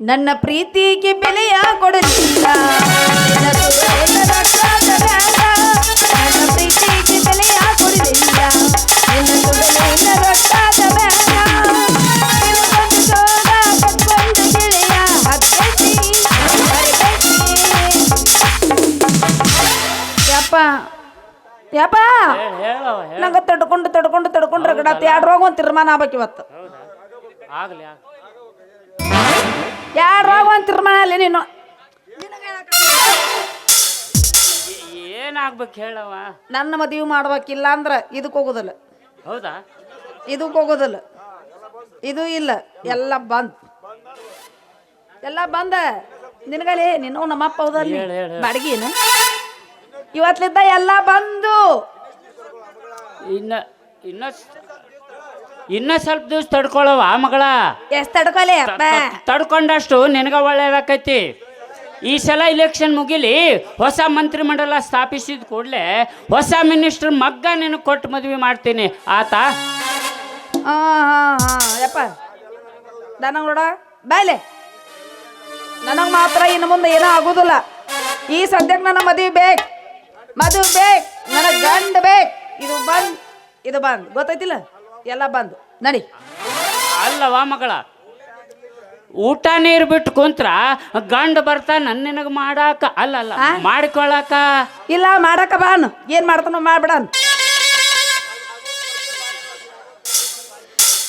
ನನ್ನ ಪ್ರೀತಿಗೆ ಬೆಲೆಯ ಕೊಡಲಿಲ್ಲ ನಿನ್ನ. ಯಪ್ಪ ಹೇಳ ನಂಗೆ ತಡ್ಕೊಂಡು ತಡ್ಕೊಂಡು ತಡ್ಕೊಂಡು ರಗಡಾತಿ ಎರಡು ರೋಗ ಒಂದು ತೀರ್ಮಾನ ಆಗ್ಬೇಕು ಇವತ್ತು ಹೌದಾ ಆಗ್ಲಿ ಆಗ್ಲಿ. ಎರಡು ರೋಗ ಒಂದು ತೀರ್ಮಾನ ಅಲ್ಲಿ ನೀನು? ಏನಾಗ್ಬೇಕು ಹೇಳವ ನನ್ನ ಮದುವೆ ಮಾಡ್ಬೇಕಿಲ್ಲ ಅಂದ್ರೆ ಇದಕ್ಕೆ ಹೋಗೋದಿಲ್ಲ. ಹೌದಾ? ಇದಕ್ಕೆ ಹೋಗೋದಿಲ್ಲ. ಇದು ಇಲ್ಲ. ಎಲ್ಲ ಬಂದ್. ಎಲ್ಲ ಬಂದ. ನಿನಗಲೇ ನಿನ್ನ ನಮ್ಮಪ್ಪ ಹೌದಲ್ಲಿ. ಬಾಡಿಗೆನು? ಇವತ್ಲಿದ್ದ ಎಲ್ಲ ಬಂದು. ಇನ್ನ ಇನ್ನ ಇನ್ನ ಸ್ವಲ್ಪ ದಿವ್ಸ ತಡ್ಕೊಳವ ಮಗಳ? ಎಷ್ಟು ತಡ್ಕೊಲೆ ಅಪ್ಪ? ತಡ್ಕೊಂಡಷ್ಟು ನಿನಗ ಒಳ್ಳೇದಾಕೈತಿ ಈ ಸಲ ಇಲೆಕ್ಷನ್ ಮುಗಿಲಿ ಹೊಸ ಮಂತ್ರಿಮಂಡಲ ಸ್ಥಾಪಿಸಿದ ಕೂಡಲೇ ಹೊಸ ಮಿನಿಸ್ಟರ್ ಮಗ್ಗ ನಿನಗೆ ಕೊಟ್ಟು ಮದುವೆ ಮಾಡ್ತೀನಿ. ಆತ? ಹಾ ಹಾ ಯಪ್ಪ ನನಗೆ ನೋಡ ಬಾಯ್ಲೆ ನನಗೆ ಮಾತ್ರ ಇನ್ನು ಮುಂದೆ ಏನೂ ಆಗೋದಿಲ್ಲ. ಈ ಸದ್ಯಕ್ಕೆ ನನ್ನ ಮದುವೆ ಬೇಕು. ಮದುವೆ ಬೇಕ್. ನನಗೆ ಗಂಡ ಬೇಕ್. ಇದು ಬಂದ್ ಇದು ಬಂದ್. ಗೊತ್ತೈತಿಲ್ಲ ಎಲ್ಲ ಬಂದು. ನಡಿ. ಅಲ್ಲವಾ ಮಗಳ? ಊಟ ನೀರು ಬಿಟ್ಟು ಕುಂತ್ರ ಗಂಡ ಬರ್ತಾ ನನ್ನ ನಿನಗೆ ಮಾಡಾಕ. ಅಲ್ಲ ಅಲ್ಲ? ಮಾಡ್ಕೊಳಕ. ಇಲ್ಲ ಮಾಡಕ ಬಾನು ಏನು ಮಾಡ್ತಾನೋ ಮಾಡ್ಬಿಡನ್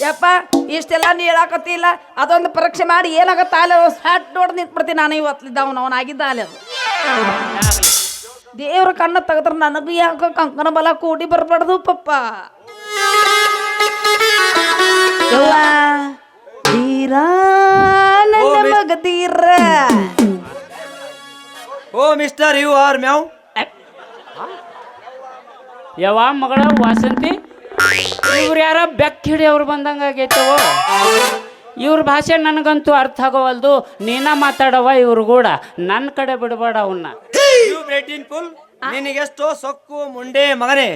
ಯಪ್ಪ ಇಷ್ಟೆಲ್ಲ ನೀ ಹೇಳಾಕತ್ತಿಲ್ಲ ಅದೊಂದು ಪರೀಕ್ಷೆ ಮಾಡಿ ಏನಾಗತ್ತ ಅಲ್ಲಿ ಸ್ಟಾರ್ಟ್ ನೋಡಿ ನಿಂತ್ಬಿಡ್ತೀನಿ ನಾನು ಇವತ್ತಿದ್ದ ಅವನು ಅವನಾಗಿದ್ದ ಅಲ್ಲಿ ಅದು. ದೇವ್ರ ಕಣ್ಣ ತೆಗೆದ್ರೆ ನನಗೂ ಯಾಕೋ ಕಂಕನ ಬಲ ಕೂಡಿ ಬರಬಾರ್ದು ಪಪ್ಪ. ತೀರ ನನ್ನ oh mister you are meow. ಯಾವ ಮಗಳ ವಾಸಂತಿ ಇವ್ರು ಯಾರ ಬೆಕ್ಕ ಹಿಡಿಯವ್ರು ಬಂದಂಗ ಆಗೈತವೋ ಇವ್ರ ಭಾಷೆ ನನಗಂತೂ ಅರ್ಥ ಆಗೋವಲ್ದು. ನೀನ ಮಾತಾಡವ ಇವ್ರು ಕೂಡ. ನನ್ನ ಕಡೆ ಬಿಡಬೇಡ ಅವನ್ನ ಯು ಬ್ರೇಟಿನ್ ಫುಲ್ ನಿನಗೆಷ್ಟೋ ಸೊಕ್ಕು ಮುಂಡೆ ಮಗನೇ.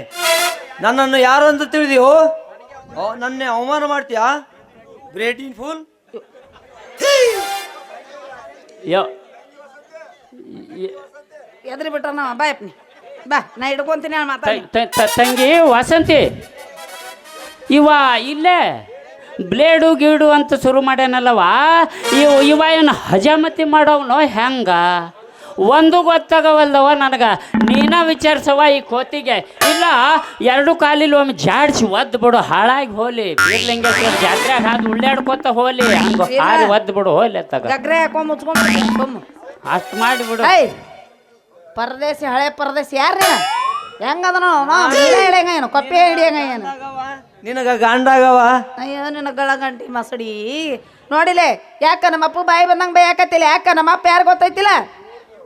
ನನ್ನನ್ನು ಯಾರು ಅಂತ ತಿಳಿದೆಯೋ ನನ್ನ ಅವಮಾನ ಮಾಡ್ತೀಯಾ? ಬ್ರೇಟಿನ್ ಫುಲ್. ಯೋ ಎದ್ರಿ ಬಿಟ್ಟ ನಾ ಬಾಯ್ ಬಾ ನಾ ಹಿಡ್ಕೊಂತೀನಿ ಮಾತಾಡ ತಂಗಿ ವಾಸಂತಿ ಇವ ಇಲ್ಲೇ ಬ್ಲೇಡು ಗೀಡು ಅಂತ ಶುರು ಮಾಡ್ಯಾನಲ್ಲವ ಇವ ಇವ ಏನು ಹಜಾಮತಿ ಮಾಡವನೋ ಹೆಂಗ? ಒಂದು ಗೊತ್ತಾಗವಲ್ದವ ನನಗೆ? ನೀನ ವಿಚಾರಿಸವ ಈ ಕೋತಿಗೆ. ಇಲ್ಲ ಎರಡು ಕಾಲಿಲ್ ಒಮ್ಮೆ ಜಾಡ್ಸಿ ಒದ್ದು ಬಿಡು ಹಾಳಾಗಿ ಹೋಲಿ. ಬೀರ್ಲಿಂಗೇಶ್ವರ ಜಾತ್ರೆ ಹಾದು ಉಳ್ಳಾಡ್ಕೊತ ಹೋಲಿ. ಹಂಗ ಹಾರಿ ಒದ್ದು ಬಿಡು ಹೋಲಿ ತಗ ಗಗ್ರೆ ಹಾಕೊಂಡ್ ಮುಚ್ಕೊಂಡು ಬೊಮ್ಮ ಅಷ್ಟು ಮಾಡಿಬಿಡು ಪರದೇಶಿ ಹಳೆ ಪರದೇಶಿ ಯಾರ ಹೆಂಗದನೋ ಹಿಡಿಯಂಗ ಏನು? ಕೊಪ್ಪೆ ಹಿಡಿಯಂಗ ಏನು? ನಿನಗ ಗಾಂಡಾಗವ? ಅಯ್ಯೋ ನಿನ್ನ ಗಳಗಂಟಿ ಮಸಡಿ. ನೋಡಿಲೆ ಯಾಕ ನಮ್ಮ ಅಪ್ಪ ಬಾಯಿ ಬಂದಂಗ ಬೈ ಯಾಕತ್ತಿಲ್ಲ ಯಾಕ ನಮ್ಮ ಅಪ್ಪ ಯಾರು ಗೊತ್ತೈತಿಲ್ಲ?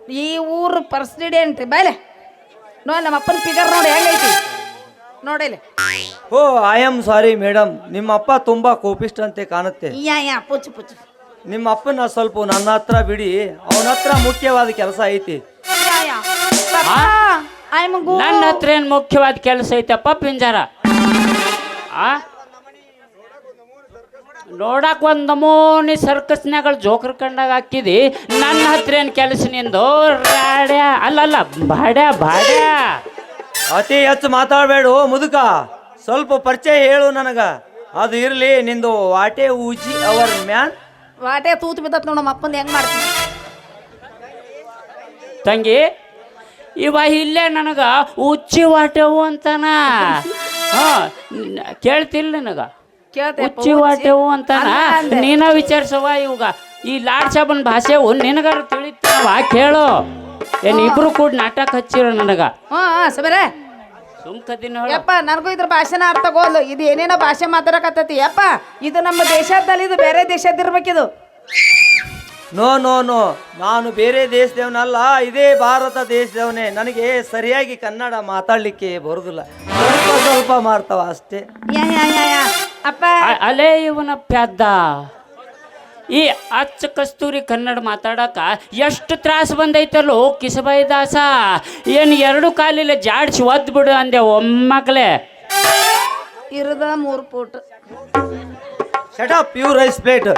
ಈ ಊರು ಪ್ರೆಸಿಡೆಂಟ್ ಬಾಯ್ಲೆ. ನೋಡಿ ನಮ್ಮ ಅಪ್ಪನ ಫಿಗರ್ ನೋಡಿ ಹೆಂಗೈತಿ? ನೋಡಿಲಿ oh I am sorry madam ನಿಮ್ಮ ಅಪ್ಪ ತುಂಬಾ ಕೋಪಿಷ್ಟಂತೆ ಕಾಣುತ್ತೆ. ಯಾ ಯಾ ಪುಚ್ಚು ಪುಚ್ಚು ನಿಮ್ಮ ಅಪ್ಪನ ಸ್ವಲ್ಪ ನನ್ನ ಹತ್ರ ಬಿಡಿ. ಅವನ ಹತ್ರ ಮುಖ್ಯವಾದ ಕೆಲಸ ಐತಿ. ಯಾ. ನನ್ನ ಹತ್ರ ಏನ್ ಮುಖ್ಯವಾದ ಕೆಲಸ ಐತಪ್ಪ ಪಿಂಜಾರ? ಆ? ನೋಡಕ್ ಒಂದು ನಮೂನಿ ಸರ್ಕಸ್ನಾಗಳು ಜೋಕರ್ ಕಂಡಾಗ ಹಾಕಿದಿ ನನ್ನ ಹತ್ರ ಏನು ಕೆಲಸ ನಿಂದು? ರಾಡ್ಯಾ ಅಲ್ಲಲ್ಲ ಬಾಡ್ಯಾ ಬಾಡ್ಯಾ. ಅತಿ ಹೆಚ್ಚು ಮಾತಾಡಬೇಡು ಮುದುಕ. ಸ್ವಲ್ಪ ಪರಿಚಯ ಹೇಳು ನನಗ. ಅದು ಇರ್ಲಿ ನಿಂದು ವಾಟೆ ಊಜಿ ಅವರ್ ಮ್ಯಾನ್. ವಾಟೆ ತೂತು ಬಿದ್ದತ್ ನೋಡು ನಮ್ಮ ಅಪ್ಪಂದು ಹೆಂಗ್ ಮಾಡ್ತೀನಿ ತಂಗಿ ಇವ ಇಲ್ಲೇ ನನಗ ಉಚ್ಚಿ ವಾಟೆವು ಅಂತಾನ. ಹಾ ಕೇಳ್ತಿಲ್ಲ ನನಗ. ಕೇಳ್ತೆ ಉಚ್ಚಿ ವಾಟೆವು ಅಂತಾನ? ನೀನ ವಿಚಾರಿಸವ ಇವಾಗ. ಈ ಲಾಡ್ ಸಾಬನ್ ಭಾಷೆ ನಿನಗಾರ ತಿಳಿತಾವ ಕೇಳು. ಏನ್ ಇಬ್ರು ಕೂಡ ನಾಟಕ ಹಚ್ಚಿರ ನನಗ? ಸಮೀರ ಸುಮ್ಕದಿನ ಯಪ್ಪ ನನಗೂ ಇದ್ರ ಭಾಷೆನ ಅರ್ಥ ಆಗೋಲ್ಲ ಇದು ಏನೇನೋ ಭಾಷೆ ಮಾತಾಡಕತ್ತೈತಿ. ಯಪ್ಪ ಇದು ನಮ್ಮ ದೇಶದಲ್ಲಿ ಇದು ಬೇರೆ ದೇಶದಿರ್ಬೇಕಿದು ನೋ ನೋ ನೋ. ನಾನು ಬೇರೆ ದೇಶದವನಲ್ಲ ಇದೇ ಭಾರತ ದೇಶದವನೇ. ನನಗೆ ಸರಿಯಾಗಿ ಕನ್ನಡ ಮಾತಾಡ್ಲಿಕ್ಕೆ ಬರುದಿಲ್ಲ. ಸ್ವಲ್ಪ ಸ್ವಲ್ಪ ಮಾಡ್ತಾವ ಅಷ್ಟೇ. ಯಾ ಯಾ ಯಾ ಯಾ. ಅಪ್ಪ. ಅಲೆ ಇವನ ಈ ಅಚ್ಚ ಕಸ್ತೂರಿ ಕನ್ನಡ ಮಾತಾಡಕ ಎಷ್ಟು ತ್ರಾಸ ಬಂದೈತಲ್ಲೋ ಕಿಸಬಾಯಿ ದಾಸ ಏನು ಎರಡು ಕಾಲಿಲ್ಲ ಜಾಡ್ಸಿ ಒದ್ದು ಬಿಡು ಅಂದೆ ಒಮ್ಮಕ್ಲೆ ಇರದ ಮೂರು foot shut up you rice plate?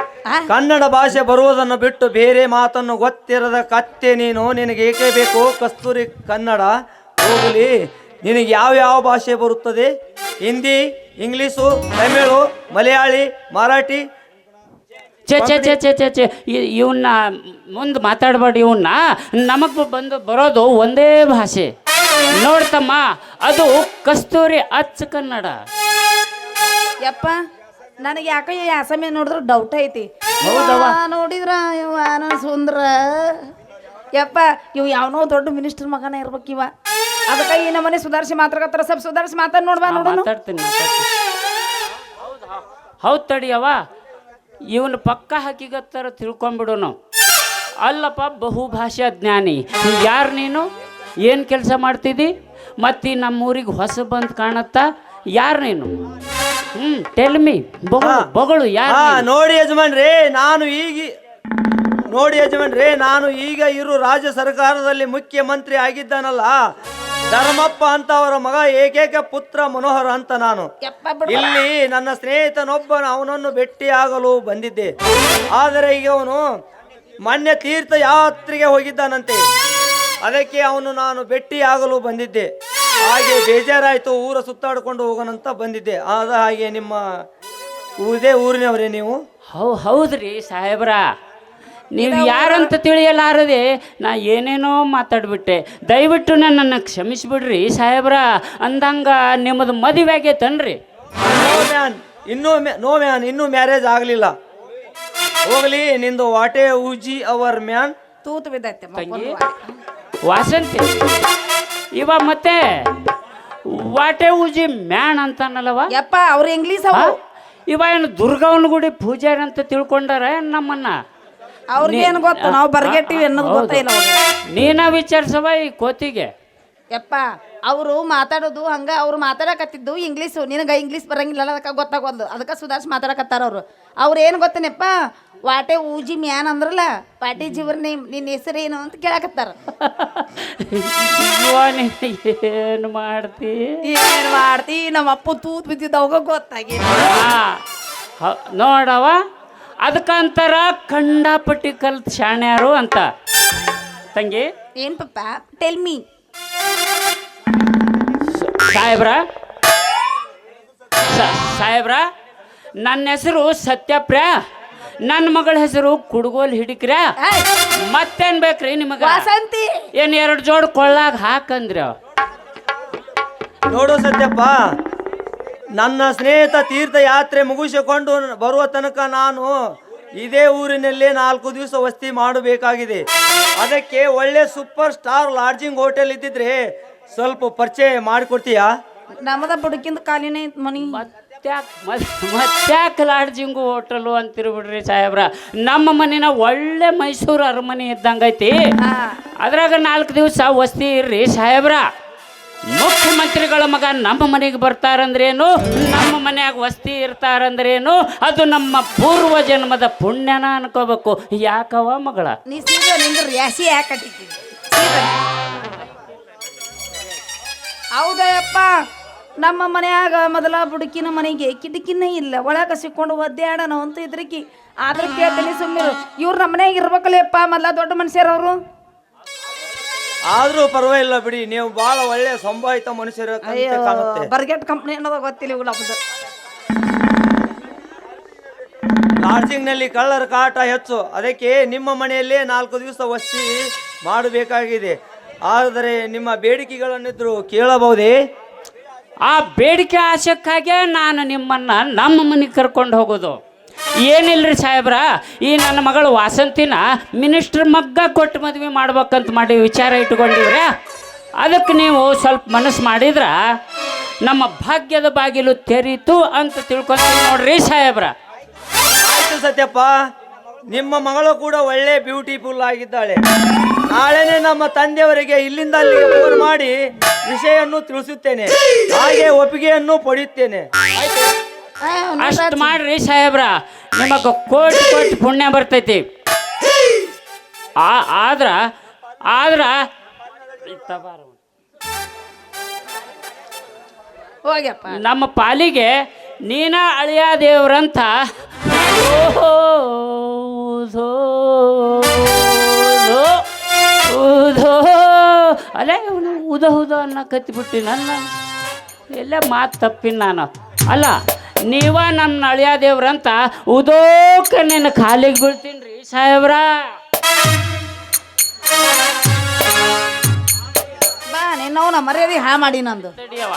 Kannada ಭಾಷೆ ಬರುವುದನ್ನು ಬಿಟ್ಟು ಬೇರೆ ಮಾತನ್ನು ಗೊತ್ತಿರದ ಕತ್ತೆ ನೀನು ನಿನಗೆ ಏಕೆ ಬೇಕು? ಕಸ್ತೂರಿ ಕನ್ನಡ? ಹೋಗಲಿ. ನಿನಗೆ ಯಾವ ಯಾವ ಭಾಷೆ ಬರುತ್ತದೆ? ಹಿಂದಿ ಇಂಗ್ಲೀಷು ತಮಿಳು ಮಲಯಾಳಿ ಮರಾಠಿ. ಚೆ ಚೆ ಚೆ ಚೆ ಚೆ ಚೆ ಇ- ಇವನ್ನ ಮುಂದೆ ಮಾತಾಡಬೇಡಿ ಇವನ್ನ ನಮಗೆ ಬಂದು ಬರೋದು ಒಂದೇ ಭಾಷೆ. ನೋಡ್ತಮ್ಮ ಅದು ಕಸ್ತೂರಿ ಅಚ್ಚ ಕನ್ನಡ. ಯಪ್ಪ ನನಗೆ ಯಾಕ ಈ ಸಮಯ ನೋಡಿದ್ರೆ ಡೌಟ್ ಐತಿ. ಹೌದವ್ವ. ಇವ ನೋಡಿದ್ರ ಇವ ಸುಂದ್ರ ಯಪ್ಪ ಇವ್ ಯಾವನೋ ದೊಡ್ಡ ಮಿನಿಸ್ಟರ್ ಮಗನ ಇರ್ಬೇಕಿವ ಇವ. ಅದಕ್ಕೆ ಈ ನಮ್ಮನೆ ಸುಧಾರಿಸಿ ಮಾತಾಡಕತ್ತಾರ ಸ್ವಲ್ಪ ಸುಧಾರಿಸಿ ಮಾತಾಡ್ ನೋಡ್ಬಾ ನೋಡೋಣ ಮಾತಾಡ್ತೀನಿ ಮಾತಾಡ್ತೀನಿ. ಹೌದು ತಡಿಯವ ಇವನು ಪಕ್ಕ ಹಾಕಿಗತ್ತಾರ ತಿಳ್ಕೊಂಬಿಡು ನಾವು. ಅಲ್ಲಪ್ಪ ಬಹುಭಾಷಾ ಜ್ಞಾನಿ. ಯಾರು ನೀನು? ಏನು ಕೆಲಸ ಮಾಡ್ತಿದ್ದಿ ಮತ್ತು ನಮ್ಮೂರಿಗೆ ಹೊಸ ಬಂದು ಕಾಣತ್ತಾ? ಯಾರು ನೀನು? ಹ್ಞೂ ಟೆಲ್ ಮಿ ಬಗಳು ಬಗಳು ಯಾರು ಹಾ ನೋಡಿ ಯಜಮಾನ್ರೇ ನಾನು ಈಗ ನೋಡಿ ಯಜಮಾನ್ರೇ ನಾನು ಈಗ ಇರು ರಾಜ್ಯ ಸರ್ಕಾರದಲ್ಲಿ ಮುಖ್ಯಮಂತ್ರಿ ಆಗಿದ್ದಾನಲ್ಲ. ಧರ್ಮಪ್ಪ ಅಂತ ಅವರ ಮಗ ಏಕೈಕ ಪುತ್ರ ಮನೋಹರ ಅಂತ ನಾನು. ಇಲ್ಲಿ ನನ್ನ ಸ್ನೇಹಿತನೊಬ್ಬ ಅವನನ್ನು ಭೇಟಿಯಾಗಲು ಬಂದಿದ್ದೆ. ಆದರೆ ಈಗ ಅವನು ಮಾನ್ಯ ತೀರ್ಥ ಯಾತ್ರೆಗೆ ಹೋಗಿದ್ದಾನಂತೆ. ಅದಕ್ಕೆ ಅವನು ನಾನು ಭೇಟಿಯಾಗಲು ಬಂದಿದ್ದೆ. ಹಾಗೆ ಬೇಜಾರಾಯಿತು ಊರ ಸುತ್ತಾಡಿಕೊಂಡು ಹೋಗೋಣಂತ ಬಂದಿದ್ದೆ. ಆದ ಹಾಗೆ ನಿಮ್ಮ ಇದೇ ಊರಿನವರೇ ನೀವು? ಹೌ ಹೌದ್ರಿ ಸಾಹೇಬ್ರ. ನೀವು ಯಾರಂತ ತಿಳಿಯಲಾರದೆ ನಾ ಏನೇನೋ ಮಾತಾಡ್ಬಿಟ್ಟೆ. ದಯವಿಟ್ಟು ನನ್ನನ್ನು ಕ್ಷಮಿಸಿಬಿಡ್ರಿ ಸಾಹೇಬ್ರ. ಅಂದಂಗ ನಿಮ್ಮದು ಮದುವೆ ಆಗೈತನ್ರಿ. ನೋ ಮ್ಯಾನ್ ಇನ್ನೂ ಮ್ಯಾ- ನೋ ಮ್ಯಾನ್ ಇನ್ನೂ ಮ್ಯಾರೇಜ್ ಆಗಲಿಲ್ಲ. ಹೋಗ್ಲಿ ನಿಂದು ವಾಟೆ ಊಜಿ ಅವರ್ ಮ್ಯಾನ್. ತೂತು ಬಿದ್ದೈತೆ ತಂಗಿ ವಾಸಂತಿ ಇವ ಮತ್ತೆ ವಾಟೆ ಉಜಿ ಮ್ಯಾನ್ ಅಂತಾನಲ್ಲವ? ಯಪ್ಪ ಅವ್ರ ಇಂಗ್ಲೀಷ್ ಅವು. ಇವ ಏನು ದುರ್ಗವನ ಗುಡಿ ಪೂಜಾರಿ ಅಂತ ತಿಳ್ಕೊಂಡಾರ ನಮ್ಮನ್ನ? ಅವ್ರಿಗೇನು ಗೊತ್ತು? ನಾವು ಬರ್ಗೆಟ್ಟಿವಿ ಅನ್ನೋದು ಗೊತ್ತೇ ಗೊತ್ತಿಲ್ಲ ಅವ್ರಿಗೆ ನೀನ ವಿಚಾರಿಸವ ಈ ಕೋತಿಗೆ. ಯಪ್ಪ ಅವರು ಮಾತಾಡೋದು ಹಂಗ ಅವ್ರು ಮಾತಾಡಕತ್ತಿದ್ದು ಇಂಗ್ಲೀಷು. ನಿನಗೆ ಇಂಗ್ಲೀಷ್ ಬರಂಗಿಲ್ಲ ಅದಕ್ಕೆ ಗೊತ್ತಾಗೋದು. ಅದಕ್ಕೆ ಸುಧಾರಿಸಿ ಮಾತಾಡಕತ್ತಾರ ಅವರು. ಅವ್ರು ಏನು ಗೊತ್ತೇನಪ್ಪ? ವಾಟೆ ಊಜಿ ಮ್ಯಾನ್ ಅಂದ್ರಲ್ಲ ಪಾಟಿ ಜೀವನ ನಿನ್ನ ಹೆಸರೇನು ಅಂತ ಕೇಳಕತ್ತಾರ. ನೀನ್ ಏನು ಮಾಡ್ತಿ? ಏನು ಮಾಡ್ತಿ? ನಮ್ಮ ಅಪ್ಪ ತೂತ್ ಬಿದ್ದಿದ್ದ ಅವಾಗ ಗೊತ್ತಾಗಿ. ಆ, ಹ- ನೋಡವ ಅದಕ್ಕಂತಾರ ಕಂಡಾಪಟ್ಟಿ ಕಲ್ತ್ ಶಾಣ್ಯಾರು ಅಂತ. ತಂಗಿ? ಏನ್ ಪಪ್ಪ? ಟೆಲ್ ಮೀ ಸಾಹೇಬ್ರ? ಸ- ಸಾಹೇಬ್ರ ನನ್ನ ಹೆಸರು ಸತ್ಯಪ್ರ ನನ್ನ ಮಗಳ ಹೆಸರು ಕುಡ್ಗೋಲ್ ಹಿಡಿಕ್ರ. ಮತ್ತೇನ್ ಬೇಕ್ರಿ ನಿಮಗ? ವಾಸಂತಿ! ಏನ್ ಎರಡು ಜೋಡ್ ಕೊಳ್ಳಾಗ ಹಾಕಂದ್ರ. ನೋಡು ಸತ್ಯಪ್ಪ ನನ್ನ ಸ್ನೇಹಿತ ತೀರ್ಥ ಯಾತ್ರೆ ಮುಗಿಸಿಕೊಂಡು ಬರುವ ತನಕ ನಾನು ಇದೇ ಊರಿನಲ್ಲೇ ನಾಲ್ಕು ದಿವಸ ವಸ್ತಿ ಮಾಡಬೇಕಾಗಿದೆ. ಅದಕ್ಕೆ ಒಳ್ಳೆ ಸೂಪರ್ ಸ್ಟಾರ್ ಲಾಡ್ಜಿಂಗ್ ಹೋಟೆಲ್ ಇದ್ದಿದ್ರೆ ಸ್ವಲ್ಪ ಪರಿಚಯ ಮಾಡಿಕೊಡ್ತೀಯಾ? ನಮ್ಮದ ಬುಡಕಿಂದ ಕಾಲಿನೇ ಮನಿ. ಮತ್ತ್ಯಾಕೆ ಮತ್- ಮತ್ತ್ಯಾಕ್ ಲಾಡ್ಜಿಂಗು ಹೋಟೆಲು ಅಂತಿರ್ಬಿಡ್ರಿ ಸಾಹೇಬ್ರ. ನಮ್ಮ ಮನೇನ ಒಳ್ಳೆ ಮೈಸೂರು ಅರಮನೆ ಇದ್ದಂಗೈತಿ. ಅದ್ರಾಗ ನಾಲ್ಕು ದಿವಸ ವಸ್ತಿ ಇರ್ರಿ ಸಾಹೇಬ್ರ. ಮುಖ್ಯಮಂತ್ರಿಗಳ ಮಗ ನಮ್ಮ ಮನೆಗೆ ಬರ್ತಾರಂದ್ರೇನು? ನಮ್ಮ ಮನೆಯಾಗ ವಸ್ತಿ ಇರ್ತಾರಂದ್ರೇನು? ಅದು ನಮ್ಮ ಪೂರ್ವ ಜನ್ಮದ ಪುಣ್ಯನ ಅನ್ಕೋಬೇಕು. ಯಾಕವ ಮಗಳ? ನೀ ಯಾಕೆ ಹೌದಯಪ್ಪ ನಮ್ಮ ಮನ್ಯಾಗ ಮೊದಲ ಬುಡುಕಿನ ಮನೆಗೆ ಕಿಟಕಿನೇ ಇಲ್ಲ. ಒಳಗ ಸಿಕ್ಕೊಂಡು ಒದ್ದಾಡಣ ಅಂತ ಇದ್ರಿಕಿ. ಆದ್ರೆ ಕೇಳ್ತೀನಿ ಸುಮ್ಮನೆ ಇವ್ರು ನಮ್ಮ ಮನ್ಯಾಗ ಇರ್ಬೇಕಲ್ಲಪ್ಪ ಮೊದಲ ದೊಡ್ಡ ಮನುಷ್ಯರವರು. ಆದ್ರೂ ಪರವಾಗಿಲ್ಲ ಬಿಡಿ ನೀವು ಬಹಳ ಒಳ್ಳೆ ಸಂಭಾವಿತ ಮನುಷ್ಯರ ಬರ್ಗೆಟ್ ಕಂಪ್ನಿ ಅನ್ನೋದು ಗೊತ್ತಿಲ್ಲ ಇವ್ಗಳು ಹಬ್ಬದ ಲಾಡ್ಜಿಂಗ್ನಲ್ಲಿ ಕಳ್ಳರ ಕಾಟ ಹೆಚ್ಚು ಅದಕ್ಕೆ ನಿಮ್ಮ ಮನೆಯಲ್ಲೇ ನಾಲ್ಕು ದಿವಸ ವಸ್ತಿ ಮಾಡಬೇಕಾಗಿದೆ. ಆದರೆ ನಿಮ್ಮ ಬೇಡಿಕೆಗಳನ್ನಿದ್ರು ಕೇಳಬಹುದೇ? ಆ ಬೇಡಿಕೆ ಆಶಕ್ಕಾಗೆ ನಾನು ನಿಮ್ಮನ್ನ ನಮ್ಮ ಮನೆಗೆ ಕರ್ಕೊಂಡು ಹೋಗೋದು. ಏನಿಲ್ರಿ ಸಾಹೇಬ್ರ? ಈ ನನ್ನ ಮಗಳು ವಾಸಂತಿನ ಮಿನಿಸ್ಟ್ರ್ ಮಗ್ಗ ಕೊಟ್ಟು ಮದುವೆ ಮಾಡ್ಬೇಕಂತ ಮಾಡಿ ವಿಚಾರ ಇಟ್ಕೊಂಡಿವ್ರೆ. ಅದಕ್ಕೆ ನೀವು ಸ್ವಲ್ಪ ಮನಸ್ಸು ಮಾಡಿದ್ರೆ ನಮ್ಮ ಭಾಗ್ಯದ ಬಾಗಿಲು ತೆರೀತು ಅಂತ ತಿಳ್ಕೊಂತೀವಿ ನೋಡ್ರಿ ಸಾಹೇಬ್ರ. ಆಯ್ತು ಸತ್ಯಪ್ಪ. ನಿಮ್ಮ ಮಗಳು ಕೂಡ ಒಳ್ಳೆ ಬ್ಯೂಟಿಫುಲ್ ಆಗಿದ್ದಾಳೆ. ನಾಳೆನೆ ನಮ್ಮ ತಂದೆಯವರಿಗೆ ಇಲ್ಲಿಂದ ಅಲ್ಲಿಗೆ ಫೋನ್ ಮಾಡಿ ವಿಷಯನ್ನು ತಿಳಿಸುತ್ತೇನೆ. ಹಾಗೆ ಒಪ್ಪಿಗೆಯನ್ನು ಪಡೆಯುತ್ತೇನೆ. ಆಯ್ತು. ಅಷ್ಟು ಮಾಡ್ರಿ ಸಾಹೇಬ್ರ. ನಿಮಗೆ ಕೋಟಿ ಕೋಟಿ ಪುಣ್ಯ ಬರ್ತೈತಿ. ಆ ಆದ್ರ ಆದ್ರ. ಹೋಗ್ಯಪ್ಪ. ನಮ್ಮ ಪಾಲಿಗೆ ನೀನ ಅಳಿಯ ದೇವ್ರಂತ. ಅಲ್ಲೇ ಉದ ಉದ ಅನ್ನ ಕತ್ತಿಬಿಟ್ಟಿ ನನ್ನ. ಎಲ್ಲ ಮಾತು ತಪ್ಪಿನ ನಾನು. ಅಲ್ಲ ನೀವ ನಮ್ಮ ನಳಿಯ ದೇವ್ರಂತ ಉದೋಕ ನಿನ್ನ ಕಾಲಿಗೆ ಬೀಳ್ತೀನಿ ರೀ ಸಾಹೇಬ್ರ. ಬಾ ನಿನ್ನವನ ಮರ್ಯಾದೆ ಹಾ ಮಾಡಿ ನಂದು. ತಡಿಯವ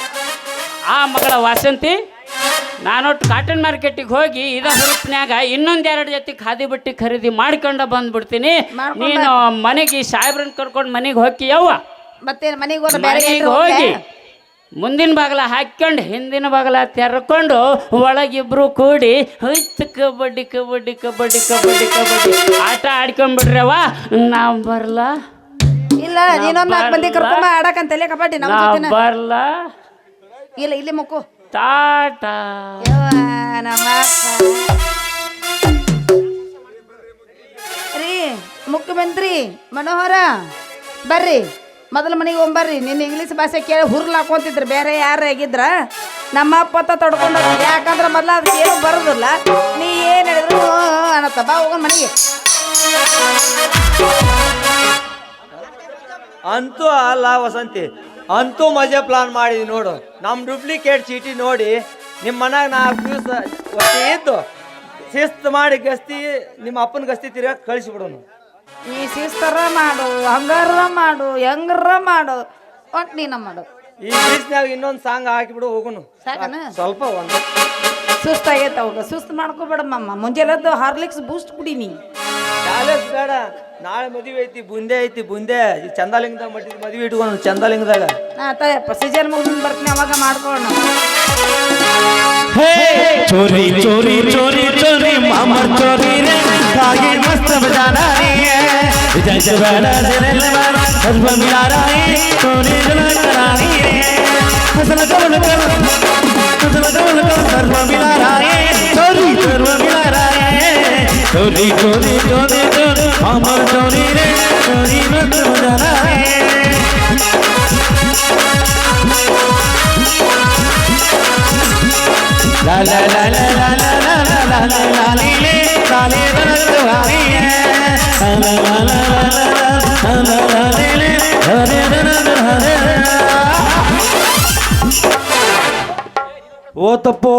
ಆ ಮಗಳ ವಾಸಂತಿ ನಾನೊಟ್ಟು ಕಾಟನ್ ಮಾರ್ಕೆಟಿಗೆ ಹೋಗಿ ಇದ ಹುರುಪ್ನ್ಯಾಗ ಇನ್ನೊಂದ್ ಎರಡು ಜೊತೆ ಖಾದಿ ಬಟ್ಟೆ ಖರೀದಿ ಮಾಡ್ಕೊಂಡ ಬಂದ್ಬಿಡ್ತೀನಿ. ಮಾಡ್ಕೊಂಡ- ನೀನು ಮನೆಗೆ ಸಾಹೇಬ್ರನ್ನ ಕರ್ಕೊಂಡು ಮನೆಗೆ ಹೋಗಿ ಯವ್ವ ಮತ್ತೇನು ಮನೆಗೆ ಹೋದ ಬೇರೆ ಮನೆಗೆ ಹೋಗಿ ಮುಂದಿನ ಬಾಗಲ ಹಾಕ್ಕೊಂಡು ಹಿಂದಿನ ಬಾಗಲ ತೆರ್ಕೊಂಡು ಒಳಗಿಬ್ರು ಕೂಡಿ ಹೊಯ್ತು ಕಬಡ್ಡಿ ಕಬಡ್ಡಿ ಕಬಡ್ಡಿ ಕಬಡ್ಡಿ ಕಬಡ್ಡಿ. ಆಟ ಆಡ್ಕೊಂಡ್ಬಿಡ್ರವ ನಾವು ಬರಲ್ಲ ಇಲ್ಲ ನೀನೊಂದು ನಾಲ್ಕು ಮಂದಿ ಕರ್ಕೊಂಬ ಆಡಕಂತಲೇ ಕಬಡ್ಡಿ ನಮ್ಮ ಜೊತೆನ. ಬರಲ್ಲ ಇಲ್ಲ ಇಲ್ಲಿ ಮುಕ್ಕು. ಟಾಟಾ. ಯವ್ವ, ನಮ್ಮ. ರೀ ಮುಖ್ಯಮಂತ್ರಿ ಮನೋಹರ. ಬರ್ರಿ. ಮೊದಲ ಮನೆಗೆ ಹೋಗ್ಬರ್ರಿ. ನಿನ್ನ ಇಂಗ್ಲೀಷ್ ಭಾಷೆ ಕೇಳಿ ಹುರ್ಲ್ ಹಾಕೊಂತಿದ್ರು. ಬೇರೆ ಯಾರು ಆಗಿದ್ರ? ನಮ್ಮ ತೊಡ್ಕೊಂಡು ಯಾಕಂದ್ರೆ ಮೊದಲ ಅದಕ್ಕೆ ಏನು ಬರೋದಿಲ್ಲ. ನೀ ಏನು ಹೇಳಿದ್ರು? ಅನ್ನತ್ತ. ಬಾ ಹೋಗೋಣ ಮನೆಗೆ. ಅಂತೂ ಅಲ್ಲ ವಸಂತಿ. ಅಂತೂ ಮಜಾ ಪ್ಲಾನ್ ಮಾಡಿದ್ವಿ ನೋಡು. ನಮ್ಮ ಡೂಪ್ಲಿಕೇಟ್ ಚೀಟಿ ನೋಡಿ ನಿಮ್ಮ ಮನ್ಯಾಗ ನಾಲ್ಕು ದಿವಸ ಇದ್ದು ಶಿಸ್ತು ಮಾಡಿ ಗಸ್ತಿ, ನಿಮ್ಮ ಅಪ್ಪನ ಗಸ್ತಿ ತಿರ್ಗಾಕ ಕಳಿಸಿಬಿಡೋನು ನೀ ಶಿಸ್ತರ ಮಾಡು ಹಂಗಾರ ಮಾಡು ಹೆಂಗಾರ ಮಾಡು ಒಟ್ಟು ನೀನ ಮಾಡು ಈ ಬೀಚ್ನಾಗ ಇನ್ನೊಂದು ಸಾಂಗ್ ಹಾಕಿಬಿಡು ಹೋಗುನು ಸಾಕನ ಸ್ವಲ್ಪ ಒಂದು ಸುಸ್ತಾಗೈತೆ ಅವಾಗ ಸುಸ್ತು ಮಾಡ್ಕೋಬೇಡಮ್ಮ ಮುಂಜಾನೆದ್ದು ಹಾರ್ಲಿಕ್ಸ್ ಬೂಸ್ಟ್ ಕುಡೀನಿ ಕಾಲೇಜ್ ಬೇಡ ನಾಳೆ ಮದುವೆ ಐತಿ ಬುಂದೆ ಐತಿ ಬುಂದೆ ಈ ಚಂದಾಲಿಂಗದಾಗ ಮಟ್ಟಿದ ಮದುವೆ ಇಟ್ಕೊಂಡು ಚಂದಾಲಿಂಗದಾಗ ನಾ ತಯಪ್ಪ ಸೀಜನ್ ಮುಗಿದ್ ಬರ್ತೀನಿ ಅವಾಗ ಮಾಡ್ಕೊಳ್ಳೋಣ चोरी चोरी चोरी चोरी मामर चोरी रे कागे मस्त बजाना रे जय जय बड़ा दिल वाला हस्ब मिला रही चोरी जला करानी रे फसल कवन कर फसल कवन कर सर्व मिला रही चोरी सर्व मिला रही चोरी चोरी चोरी चोरी मामर चोरी रे चोरी मस्त बजाना रे La la la la la la la la la ಓತಪ್ಪೋ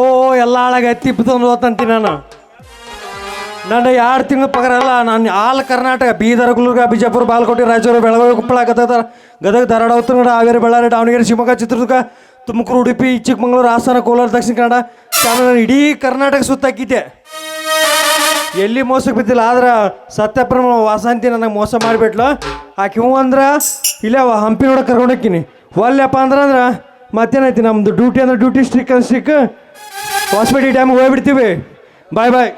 ಎಲ್ಲ ಆಳಾಗ ಹತ್ತಿ ಬಿತ್ತಂದು ಓದ್ತಂತೀನಿ ನಾನು. ನನ್ನ ಎರಡು ತಿಂಗಳು ಪಗಾರ ಅಲ್ಲ ನಾನು ಆಲ್ ಕರ್ನಾಟಕ, ಬೀದರ್, ಗುಲ್ಬರ್ಗ, ಬಿಜಾಪುರ ಬಾಲ್ಕೋಟೆ ರಾಯಚೂರು, ಬೆಳಗಾವಿ, ಕೊಪ್ಪಳ, ಗದಗ ಗದಗ, ಧಾರವಾಡ, ಉತ್ತರ ಹಾವೇರಿ, ಬಳ್ಳಾರಿ, ದಾವಣಗೆರೆ, ಶಿವಮೊಗ್ಗ, ಚಿತ್ರದುರ್ಗ, ತುಮಕೂರು, ಉಡುಪಿ, ಚಿಕ್ಕಮಗಳೂರು, ಹಾಸನ, ಕೋಲಾರ, ದಕ್ಷಿಣ ಕನ್ನಡ ಚಾಮರಾಜ ಇಡೀ ಕರ್ನಾಟಕ ಸುತ್ತಾಕಿದ್ದೆ. ಎಲ್ಲಿ ಮೋಸಕ್ಕೆ ಬಿದ್ದಿಲ್ಲ, ಆದ್ರೆ ಸತ್ಯಪ್ರಮ ವಾಸಂತಿ ನನಗೆ ಮೋಸ ಮಾಡಿಬಿಟ್ಲು. ಆಕೆ ಹ್ಞೂ ಅಂದ್ರೆ, ಇಲ್ಲೇ ಹಂಪಿ ನೋಡಕ್ಕೆ ಕರ್ಕೊಂಡೋಗ್ತೀನಿ ಒಲ್ಲೆಪ್ಪ ಅಂದ್ರೆ ಅಂದ್ರೆ, ಮತ್ತೇನೈತಿ ನಮ್ಮದು ಡ್ಯೂಟಿ ಅಂದ್ರೆ ಡ್ಯೂಟಿ ಸ್ಟಿಕ್ ಸ್ಟಿಕ್ ಹೊಸಪೇಟೆ ಡ್ಯಾಮ್ಗೆ ಹೋಗ್ಬಿಡ್ತೀವಿ. Bye bye